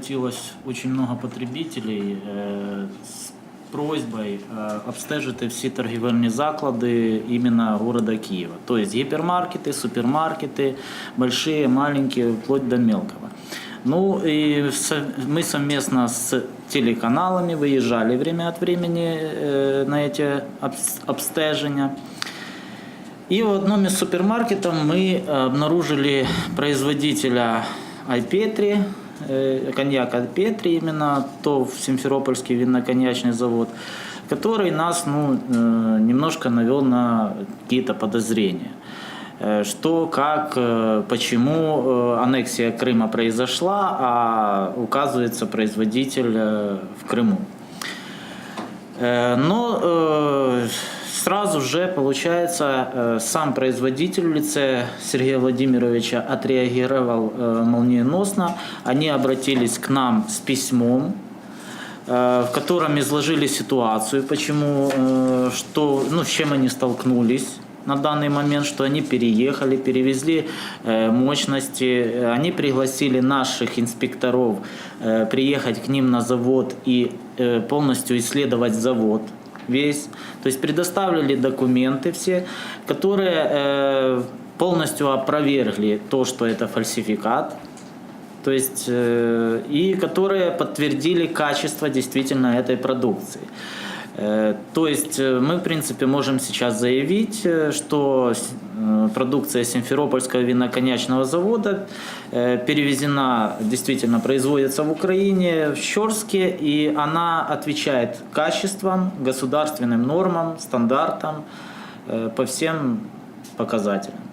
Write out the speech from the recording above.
Обратилось очень много потребителей е, з просьбою е, обстежити всі торгівельні заклади іменно города Києва. Тобто гіпермаркети, супермаркети, большие, маленькие, вплоть до мелкого. Ну и со- мы совместно с телеканалами выезжали время от времени э, на эти обс- обстежения. И в одном из супермаркетов мы э, обнаружили производителя Айпетри, э, коньяк Айпетри именно, то в Симферопольский винно-коньячный завод, который нас ну, э, немножко навел на какие-то подозрения. Э, Что, как, почему аннексия Крыма произошла, а указывается производитель в Крыму. Но э, сразу же, получается, э, сам производитель в лице Сергея Владимировича отреагировал э, молниеносно. Они обратились к нам с письмом, э, в котором изложили ситуацию, почему, что, ну, с чем они столкнулись на данный момент, что они переехали, перевезли мощности, они пригласили наших инспекторов приехать к ним на завод и полностью исследовать завод весь, то есть предоставили документы все, которые э, полностью опровергли то, что это фальсификат, то есть э, и которые подтвердили качество действительно этой продукции. Э, То есть э, мы, в принципе, можем сейчас заявить, э, что продукция Симферопольского виноконячного завода э, перевезена, действительно производится в Украине, в Щорске, и она отвечает качествам, государственным нормам, стандартам э, по всем показателям.